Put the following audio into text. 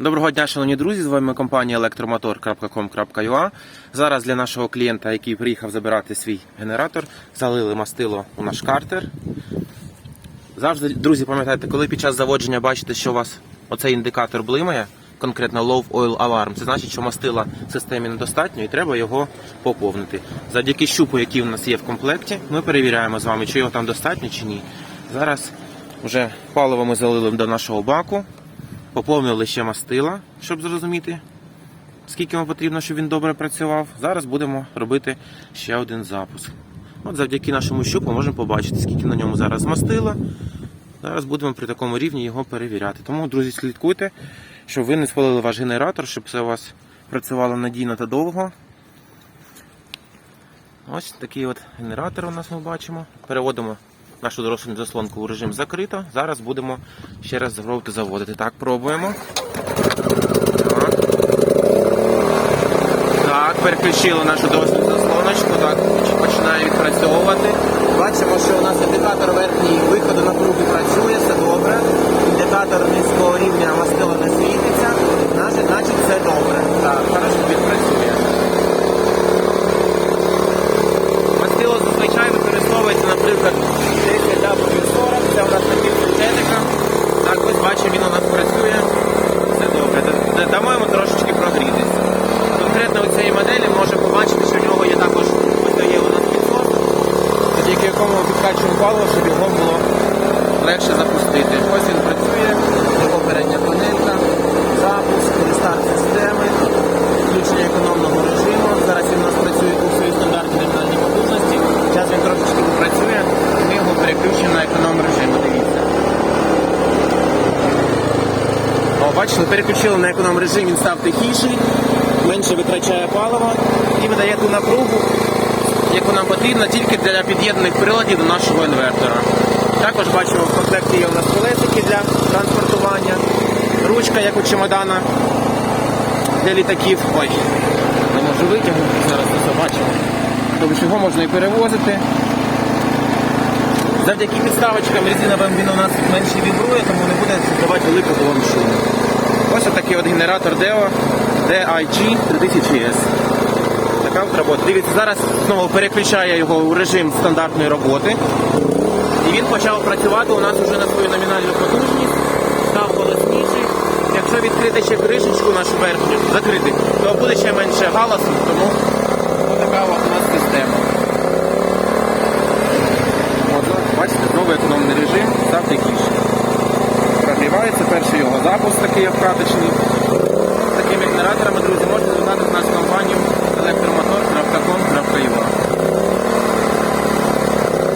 Доброго дня, шановні друзі. З вами компанія електромотор.com.ua. Зараз для нашого клієнта, який приїхав забирати свій генератор, залили мастило у наш картер. Завжди, друзі, пам'ятайте, коли під час заводження бачите, що у вас оцей індикатор блимає, конкретно Low Oil Alarm, це значить, що мастила в системі недостатньо і треба його поповнити. Завдяки щупу, який у нас є в комплекті, ми перевіряємо з вами, чи його там достатньо чи ні. Зараз вже паливо ми залили до нашого баку. Поповнили ще мастила, щоб зрозуміти, скільки вам потрібно, щоб він добре працював. Зараз будемо робити ще один запуск. От завдяки нашому щупу можемо побачити, скільки на ньому зараз мастила. Зараз будемо при такому рівні його перевіряти. Тому, друзі, слідкуйте, щоб ви не спалили ваш генератор, щоб все у вас працювало надійно та довго. Ось такий от генератор у нас ми бачимо. Переводимо нашу дорослу заслонку у режим закрито. Зараз будемо ще раз спробувати заводити. Так, пробуємо. Так, так переключили нашу дорослу заслоночку. Так, починає відпрацьовувати. Бачимо, що у нас індикатор верхній виходу напруги працює, все добре. Індикатор низького рівня мастила не світиться. Значить, значить все добре. Так, хорошо, він працює. Мастило зазвичай використовується, наприклад, 10W40, це у нас напівсинтетика. Так, ось бачимо, він у нас працює. Все добре. Дамо йому трошечки прогрітися. Конкретно у цієї моделі можемо побачити, що в нього є також ось є у нас підсос, завдяки якому ми підкачуємо паливо, щоб його було легше запустити. Ось він працює, його передня панелька, запуск, рестарт системи, включення економного режиму. Зараз він у нас працює у своїй стандартній номінальній потужності. Зараз він трошечки попрацює, і ми його переключимо на економ режим. Дивіться. О, бачите, переключили на економ режим, він став тихіший, менше витрачає паливо і видає ту напругу, яку нам потрібно тільки для під'єднаних приладів до нашого інвертора. Також бачимо, в комплекті є у нас колесики для транспортування, ручка, як у чемодана для літаків. Ой, не можу витягнути, зараз це бачимо. Тобто його можна і перевозити. Завдяки підставочкам резиновим він у нас менше вібрує, тому не буде давати великого вам Ось такий от генератор DEO DIG 3000S. Така от робота. Дивіться, зараз знову переключає його у режим стандартної роботи. І він почав працювати у нас вже на свою номінальну потужність, став голосніший. Якщо відкрити ще кришечку нашу верхню, закрити, то буде ще менше галасу, тому Це перший його запуск такий обкаточний. Такими генераторами, друзі, можна